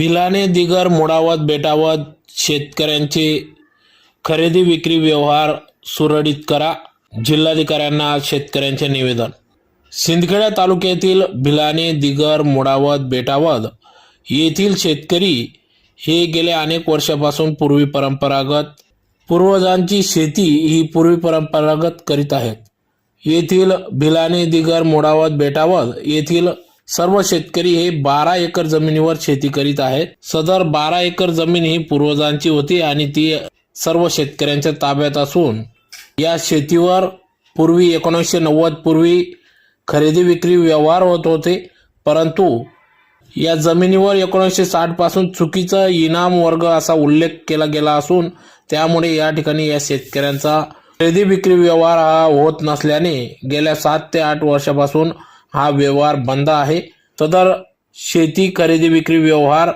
भिलाने दिगर मोडावत बेटावत शेतकऱ्यांचे खरेदी विक्री व्यवहार सुरळीत करा जिल्हाधिकाऱ्यांना शेतकऱ्यांचे निवेदन. सिंदखेडा तालुक्यातील भिलाने दिगर मोडावत बेटावत येथील शेतकरी हे गेल्या अनेक वर्षापासून पूर्वी परंपरागत पूर्वजांची शेती ही पूर्वी परंपरागत करीत आहेत. येथील भिलाने दिगर मोडावत बेटावत येथील सर्व शेतकरी हे बारा एकर जमिनीवर शेती करीत आहेत. सदर बारा एकर जमीन ही पूर्वजांची होती आणि ती सर्व शेतकऱ्यांच्या ताब्यात असून या शेतीवर पूर्वी एकोणीसशे नव्वद पूर्वी खरेदी विक्री व्यवहार होत होते. परंतु या जमिनीवर एकोणीसशे साठपासून चुकीचा इनाम वर्ग असा उल्लेख केला गेला असून त्यामुळे या ठिकाणी या शेतकऱ्यांचा खरेदी विक्री व्यवहार हा होत नसल्याने गेल्या सात ते आठ वर्षापासून हा व्यवहार बंद आहे. सदर शेती खरेदी विक्री व्यवहार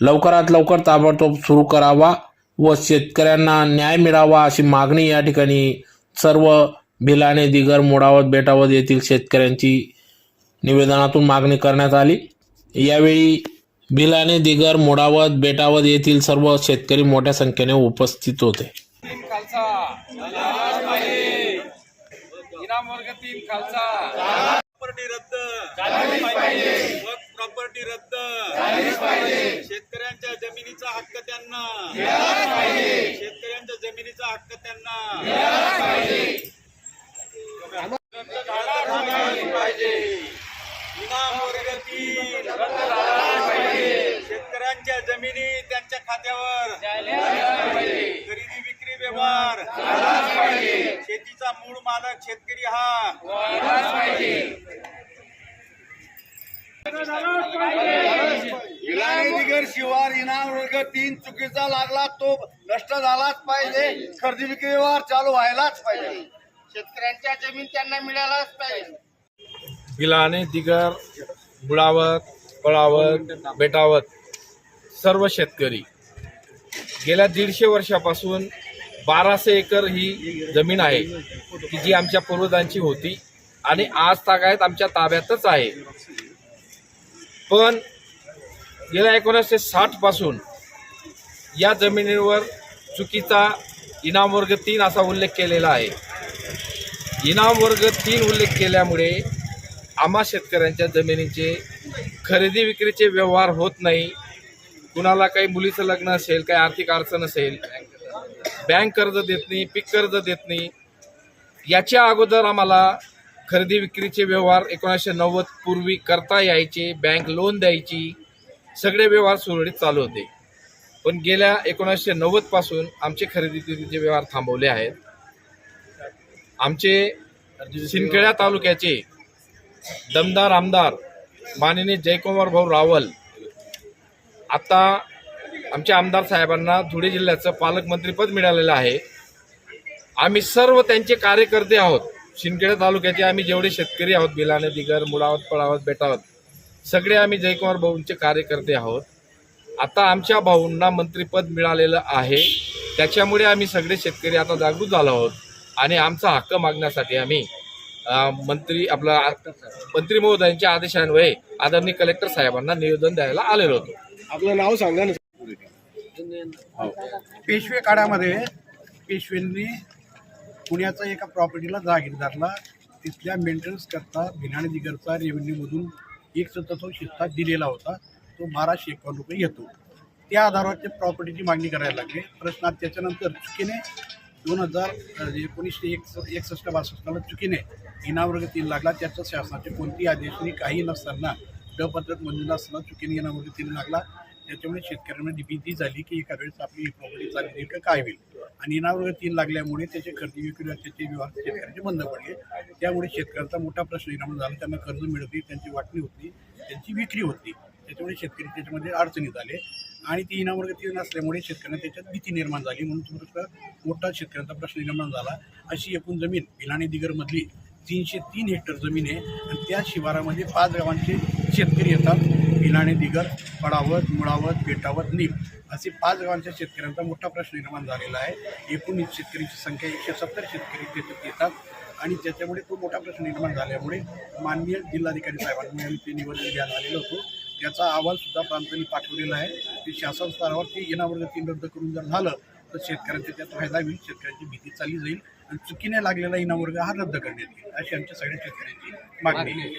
लवकरात लवकर ताबडतोब सुरू करावा व शेतकऱ्यांना न्याय मिळावा अशी मागणी या ठिकाणी सर्व भिलाने दिगर मोडावत बेटावत येथील शेतकऱ्यांची निवेदनातून मागणी करण्यात आली. यावेळी भिलाने दिगर मोडावत बेटावत येथील सर्व शेतकरी मोठ्या संख्येने उपस्थित होते. प्रॉपर्टी रद्द. वक्फ प्रॉपर्टी रद्द. शेतकऱ्यांच्या जमिनीचा हक्क त्यांना. शेतकऱ्यांच्या जमिनीचा हक्क त्यांना रद्द झाला पाहिजे इनाम वर्ग तीन शेतकऱ्यांच्या जमिनी त्यांच्या खात्यावर खरेदी विक्री व्यवहार शेतीचा मूळ मालक शेतकरी हा विलायदिगर शिवार इनाम वर्ग तीन चुकीचा लागला तो नष्ट झालाच पाहिजे. खरेदी विक्री व्यवहार चालू व्हायलाच पाहिजे. शेतकऱ्यांच्या जमीन त्यांना मिळायलाच पाहिजे. गिलाने दिगर बुळावत पळावत बेटावत सर्व शेतकरी गेल्या दीडशे वर्षापासून बाराशे एकर ही जमीन आहे की जी आमच्या पूर्वजांची होती आणि आज तागायत आमच्या ताब्यातच आहे. पण गेल्या एकोणीसशे साठपासून या जमिनीवर चुकीचा इनाम वर्ग तीन असा उल्लेख केलेला आहे. इनाम वर्ग तीन उल्लेख केल्यामुळे आम्हा शेतकऱ्यांच्या जमिनीचे खरेदी विक्रीचे व्यवहार होत नाही. कुणाला काही मुलीचं लग्न असेल काही आर्थिक अडचण असेल बँक कर्ज देत नाही पीक कर्ज देत नाही. याच्या अगोदर आम्हाला खरेदी विक्रीचे व्यवहार एकोणीसशे नव्वद पूर्वी करता यायचे बँक लोन द्यायची सगळे व्यवहार सुरळीत चालू होते. पण गेल्या एकोणीसशे नव्वदपासून आमचे खरेदी विक्रीचे व्यवहार थांबवले आहेत. आमचे सिंदखेडा तालुक्याचे दमदार आमदार माननीय जयकुमार भाऊ रावल आता आमच्या आमदार साहेबांना धुळे जिल्ह्याचं पालकमंत्रीपद मिळालेलं आहे. आम्ही सर्व त्यांचे कार्यकर्ते आहोत. शिंदखेडा तालुक्याचे आम्ही जेवढे शेतकरी आहोत बिलाने दिगर मुळावत पळावत बेटावत सगळे आम्ही जयकुमार भाऊंचे कार्यकर्ते आहोत. आता आमच्या भाऊंना मंत्रीपद मिळालेलं आहे. त्याच्यामुळे आम्ही सगळे शेतकरी आता जागृत झालो आहोत आणि आमचा हक्क मागण्यासाठी आम्ही मंत्री आपला मंत्री महोदयांच्या आदेशान्वये आदरणीय कलेक्टर साहेबांना निवेदन द्यायला आलेलो होतो. आपलं नाव सांगा ना. पेशवे काळामध्ये पेशवेंनी पुण्याचा एका प्रॉपर्टीला जागीरदारला तिथल्या मेंटेनन्स करता भिनाणी दिगरचा रेव्हेन्यूमधून एक तो शिस्ता दिलेला होता. तो बाराशे एकावन्न रुपये येतो. त्या आधारावर ते प्रॉपर्टीची मागणी करायला लागले. प्रश्नात त्याच्यानंतर चुकीने दोन हजार म्हणजे एकोणीसशे एक एकसष्ट बासष्टला चुकीने इनावर्ग तीन लागला. त्याचा शासनाचे कोणतीही आदेश काही नसताना ड पद्धत मंजूर असताना चुकीने इनावर्ग तीन लागला. त्याच्यामुळे शेतकऱ्यांना भीती झाली की एका वेळेस आपली ही प्रॉपर्टी चालली नेमकं का काय होईल? आणि इनावर तीन लागल्यामुळे त्याचे खरेदी विक्री त्याचे व्यवहार शेतकऱ्यांचे बंद पडले. त्यामुळे शेतकऱ्यांचा मोठा प्रश्न निर्माण झाला. त्यांना कर्ज मिळत नाही त्यांची वाटणी होती त्यांची विक्री होती. त्याच्यामुळे शेतकरी त्याच्यामध्ये अडचणीत आले. आणि ती इनावर्ग तीन असल्यामुळे शेतकऱ्यांना त्याच्यात भीती निर्माण झाली. म्हणून थोडासा मोठा शेतकऱ्यांचा प्रश्न निर्माण झाला. अशी एकूण जमीन भिलाणी दिगरमधली तीनशे तीन हेक्टर जमीन आहे. आणि त्या शिवारामध्ये पाच गावांचे शेतकरी येतात. भिलाणे दिगर पडावत मुळावत बेटावत नीम असे पाच गावांच्या शेतकऱ्यांचा मोठा प्रश्न निर्माण झालेला आहे. एकूण शेतकऱ्यांची संख्या एकशे सत्तर शेतकरी त्याच्यात येतात आणि त्याच्यामुळे तो मोठा प्रश्न निर्माण झाल्यामुळे माननीय जिल्हाधिकारी साहेबांनी ते निवेदन घ्यायला आलेलो होतो. त्याचा अहवालसुद्धा प्रांतांनी पाठवलेला आहे. की शासन स्तरावर ते इनाम तीन रद्द करून जर झालं तर शेतकऱ्यांचा त्यात फायदा होईल शेतकऱ्यांची भीती चालली जाईल आणि चुकीने लागलेला इनावर्ग हा रद्द करण्यात येईल अशी आमच्या सगळ्या शेतकऱ्यांची मागणी आहे.